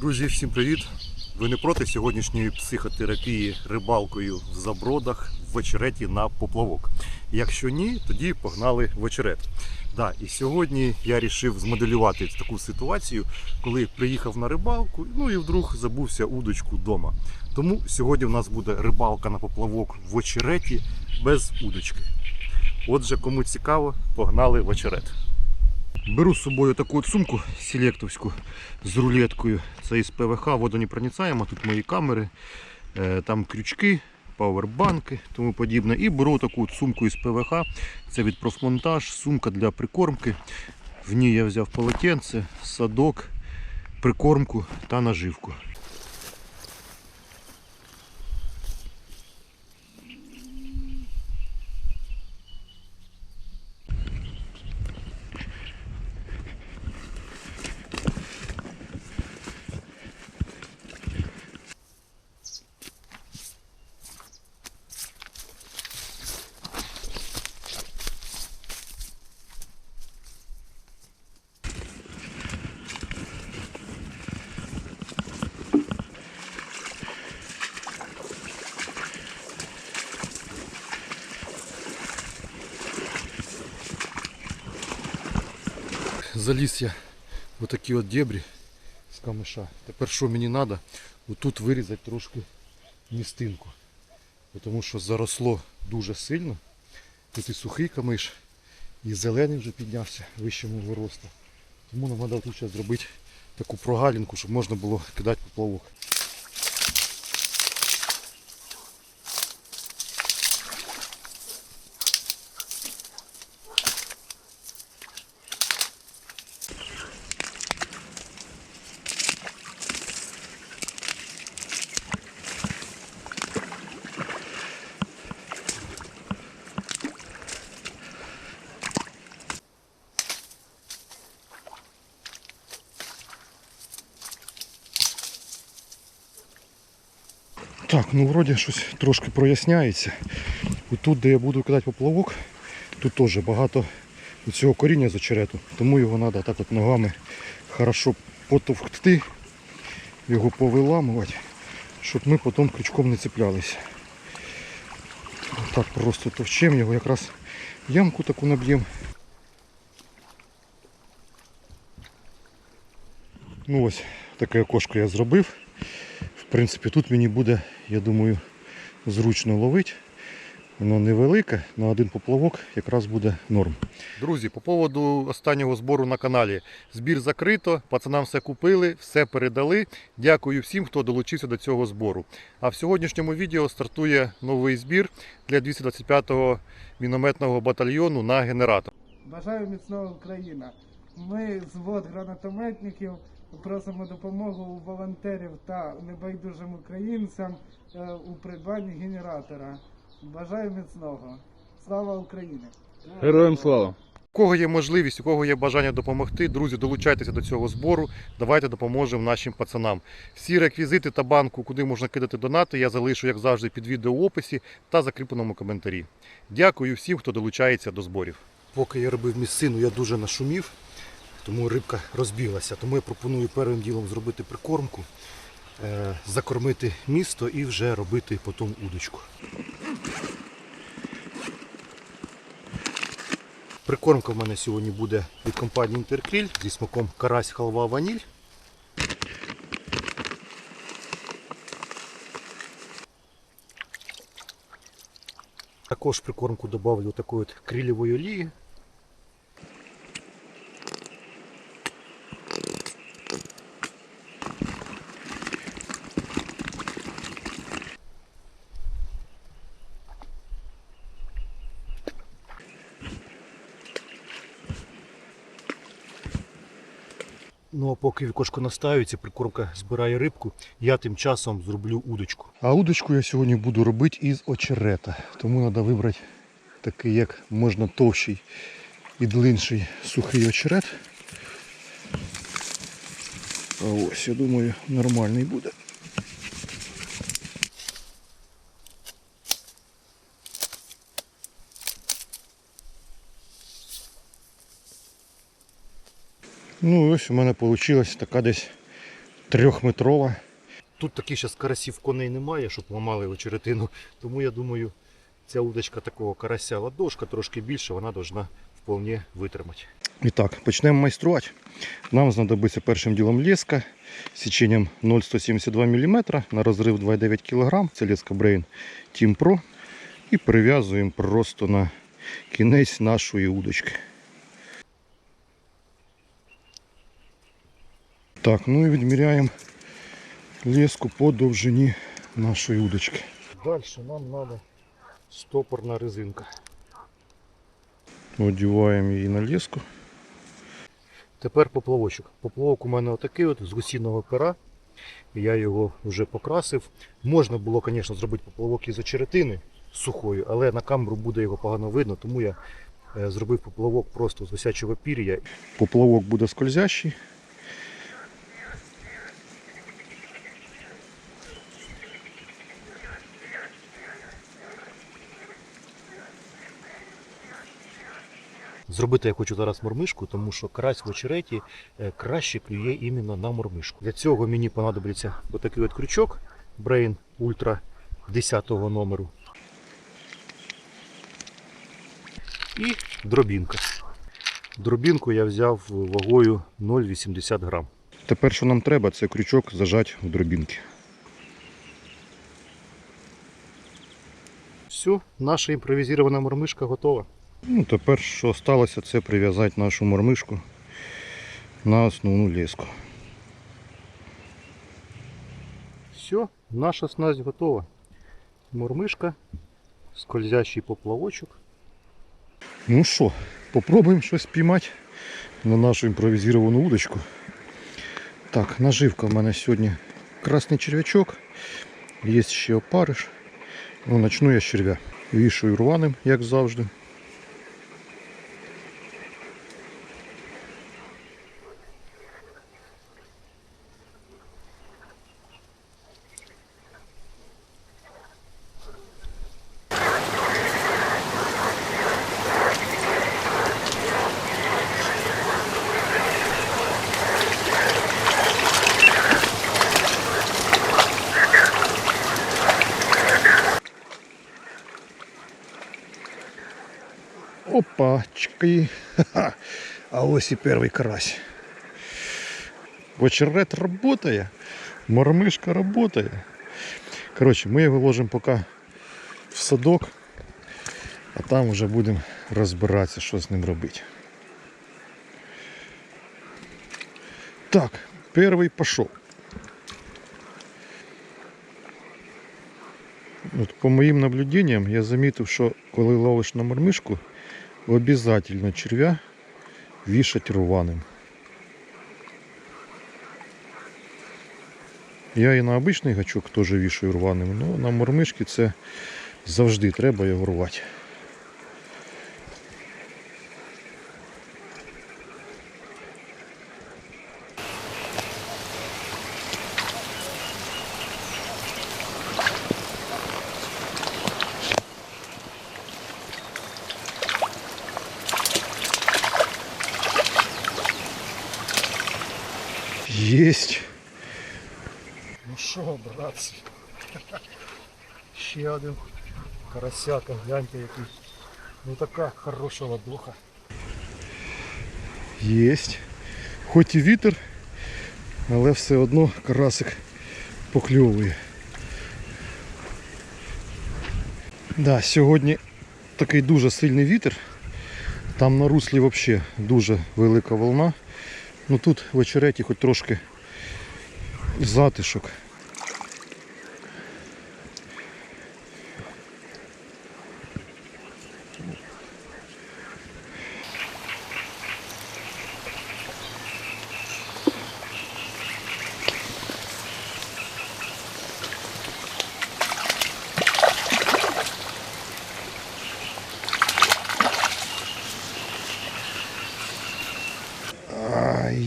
Друзі, всім привіт! Ви не проти сьогоднішньої психотерапії рибалкою в забродах в вечереті на поплавок? Якщо ні, тоді погнали в вечерет. Да, і сьогодні я вирішив змоделювати таку ситуацію, коли приїхав на рибалку, ну і вдруг забувся удочку вдома. Тому сьогодні в нас буде рибалка на поплавок в очереті без удочки. Отже, кому цікаво, погнали в очерет. Беру з собою таку от сумку селектовську з рулеткою. Це із ПВХ, водонепроницаємо. Тут мої камери, е, там крючки, павербанки, тому подібне. І беру таку от сумку із ПВХ. Це від профмонтаж, сумка для прикормки. В ній я взяв полотенце, садок, прикормку та наживку. Заліз я в такі от дебрі з камиша. Тепер що мені треба? Отут вирізати трошки містинку. Тому що заросло дуже сильно. Тут і сухий камиш, і зелений вже піднявся вище мого росту. Тому нам треба тут зробити таку прогалінку, щоб можна було кидати поплавок. Так, ну вроді щось трошки проясняється. І тут, де я буду кидати поплавок, тут теж багато цього коріння з очерету, тому його треба так от ногами хорошо потовкти, його повиламувати, щоб ми потім крючком не цеплялися. Так просто товчемо його, якраз ямку таку наб'ємо. Ну ось таке окошко я зробив. В принципі, тут мені буде, я думаю, зручно ловити. Воно невелике, на один поплавок якраз буде норм. Друзі, по поводу останнього збору на каналі. Збір закрито, пацанам все купили, все передали. Дякую всім, хто долучився до цього збору. А в сьогоднішньому відео стартує новий збір для 225-го мінометного батальйону на генератор. Бажаю міцного Україна. Ми звод гранатометників просимо допомогу у волонтерів та небайдужим українцям е, у придбанні генератора. Бажаю міцного. Слава Україні! Героям слава! У кого є можливість, у кого є бажання допомогти, друзі, долучайтеся до цього збору. Давайте допоможемо нашим пацанам. Всі реквізити та банку, куди можна кидати донати, я залишу, як завжди, під відео в описі та закріпленому коментарі. Дякую всім, хто долучається до зборів. Поки я робив місцину, я дуже нашумів, тому рибка розбіглася. Тому я пропоную першим ділом зробити прикормку, е, закормити місто і вже робити потім удочку. Прикормка в мене сьогодні буде від компанії Інтеркріль зі смаком карась, халва, ваніль. Також прикормку додавлю такої от олії. Ну а поки вікошко настаюється, прикормка збирає рибку, я тим часом зроблю удочку. А удочку я сьогодні буду робити із очерета. Тому треба вибрати такий як можна товщий і длинший сухий очерет. А ось, я думаю, нормальний буде. Ну і ось у мене вийшла така десь трьохметрова. Тут таких зараз карасів коней немає, щоб ламали очеретину. Тому я думаю, ця удочка такого карася ладошка трошки більше, вона повинна вполне витримати. І так, почнемо майструвати. Нам знадобиться першим ділом леска з січенням 0,172 мм на розрив 2,9 кг. Це леска Brain Team Pro. І прив'язуємо просто на кінець нашої удочки. Так, ну і відміряємо леску по довжині нашої удочки. Далі нам треба стопорна резинка. Одіваємо її на леску. Тепер поплавочок. Поплавок у мене отакий от з гусіного пера. Я його вже покрасив. Можна було, звісно, зробити поплавок із очеретини сухою, але на камеру буде його погано видно, тому я е, зробив поплавок просто з гусячого пір'я. Поплавок буде скользящий. Зробити я хочу зараз мормишку, тому що карась в очереті е, краще клює іменно на мормишку. Для цього мені понадобиться отакий от крючок Brain Ultra 10 номеру. І дробінка. Дробінку я взяв вагою 0,80 грам. Тепер, що нам треба, це крючок зажати в дробінки. Все, наша імпровізована мормишка готова. Ну, тепер, що сталося, це прив'язати нашу мормишку на основну леску. Все, наша снасть готова. Мормишка, скользящий поплавочок. Ну що, попробуємо щось піймати на нашу імпровізовану удочку. Так, наживка в мене сьогодні красний черв'ячок. Є ще опариш. Ну, начну я з черв'я. Вішую рваним, як завжди. Опачки. Ха-ха. А ось і перший карась. Очерет работає. Мормишка работає. Коротше, ми його ложимо поки в садок, а там вже будемо розбиратися, що з ним робити. Так, перший пішов. От по моїм наблюдениям я замітив, що коли ловиш на мормишку, обязательно червя вішать рваним. Я і на обичний гачок теж вішаю рваним, але на мормишки це завжди треба його рвати. Єсть. Ну що, братці? Ще один карасяка, гляньте який. Ну така хороша ладоха. Єсть. Хоч і вітер, але все одно карасик покльовує. Да, сьогодні такий дуже сильний вітер. Там на руслі взагалі дуже велика волна. Ну тут в очереті хоч трошки затишок.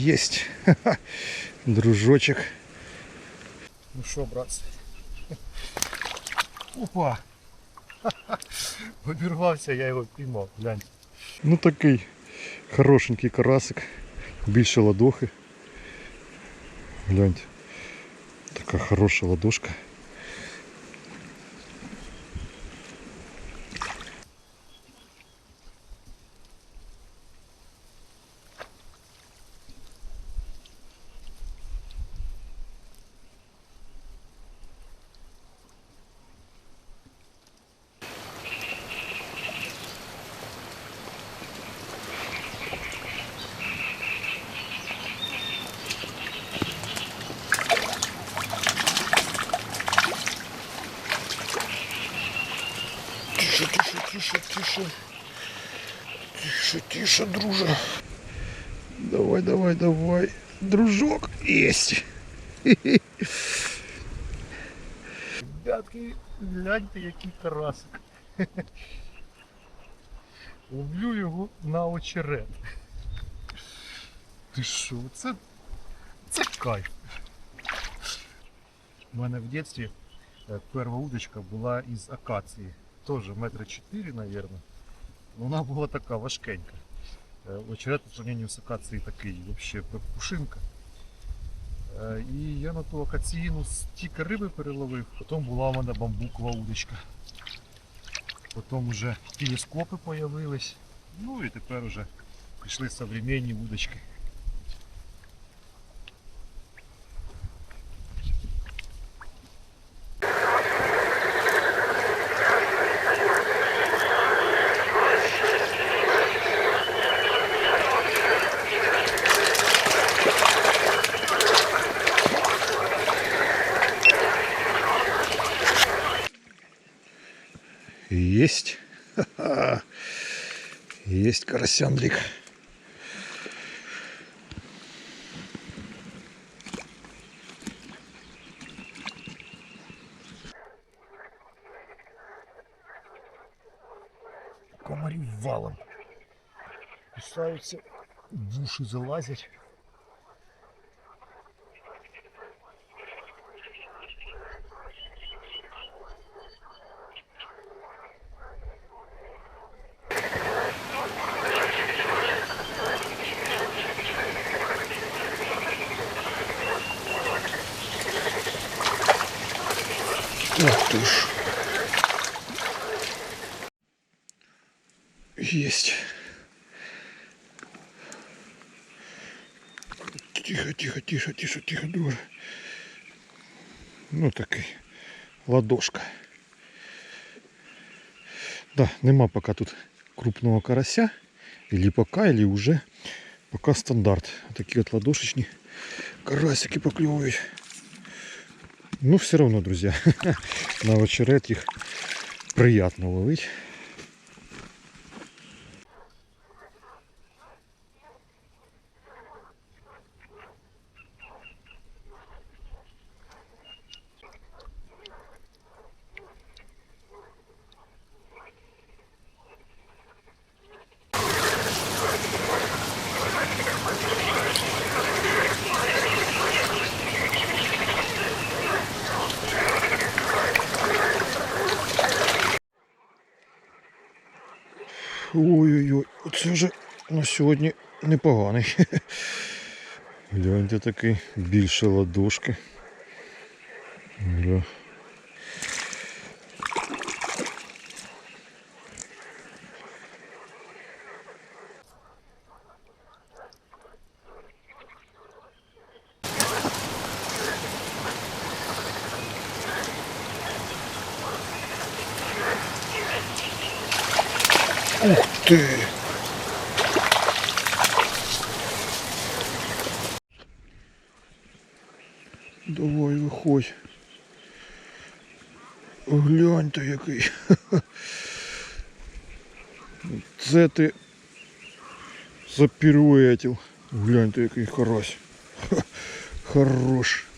есть. Дружочек. Ну що, братці? Опа! Обірвався, я його піймав, глянь. Ну такий хорошенький карасик. Більше ладохи. Гляньте. Така хороша ладошка. Тише, тише, тише. Тише, друже. Давай, давай, давай. Дружок есть. Ребятки, гляньте, який карасик. Ловлю його на очерет. Ти що, це, це кайф. У мене в дитинстві е, перша удочка була із акації. Теж метра 4, мабуть. Вона була така важкенька. Е, Очерет по сравнению з акацією такий, взагалі пушинка. І я на ту акаційну стільки риби переловив, потім була у мене бамбукова удочка. Потім вже телескопи з'явились. Ну і тепер вже пішли современні удочки. Есть. Ха-ха. Есть карасяндрик. Комарів валом. Кусаються, в уші залазять. Тихо, тихо, тихо, тихо, тихо, друже. Ну такий ладошка. Да, нема пока тут крупного карася. Или пока, или уже. Пока стандарт. Такі от ладошечні карасики покльовують. Ну, все равно, друзья, на очерет их приятно ловить. На сьогодні непоганий. Гляньте такий більше ладошки. Да. Ух ти! Давай виходь. Гляньте який. Це ти запіруетів. Гляньте який карась. Ха, Хорош.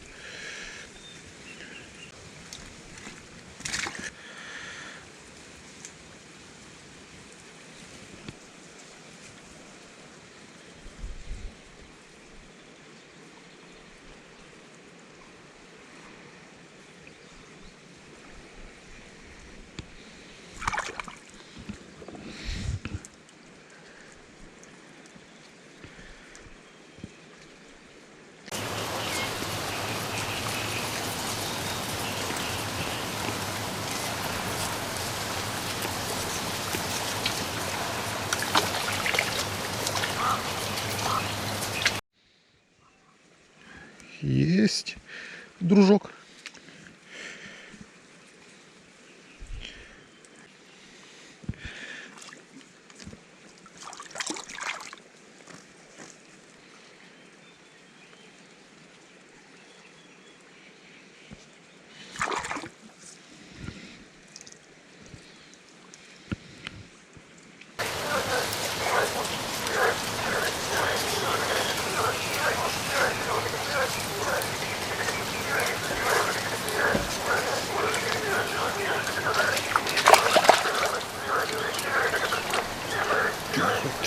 Єсть, дружок.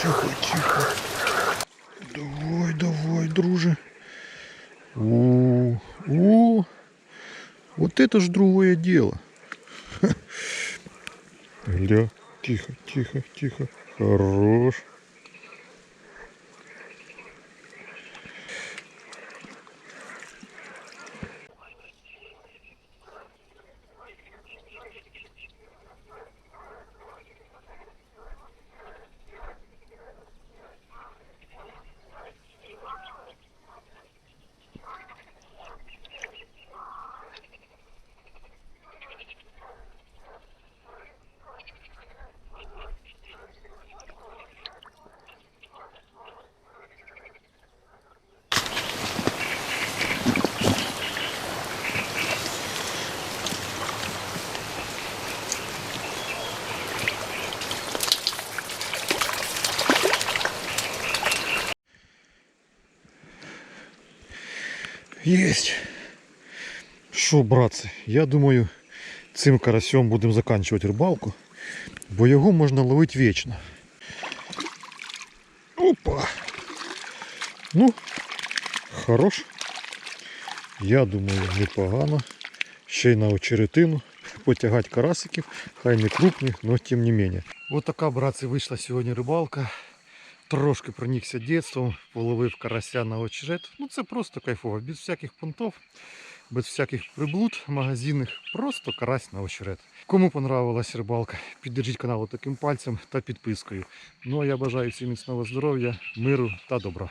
Тихо, тихо. Давай, давай, друже. О, о, вот это ж другое дело. Гля, тихо, тихо, тихо. Хорош. Есть. Що, братці, я думаю, цим карасем будемо заканчувати рибалку, бо його можна ловити вічно. Опа. Ну, хорош. Я думаю, непогано. Ще й на очеретину потягати карасиків, хай не крупні, але тим не менше. Ось така, братці, вийшла сьогодні рибалка. Трошки проникся дітством, половив карася на очерет. Ну це просто кайфово, без всяких понтов, без всяких приблуд магазинних, просто карась на очерет. Кому понравилась рибалка, піддержіть канал таким пальцем та підпискою. Ну а я бажаю всім міцного здоров'я, миру та добра.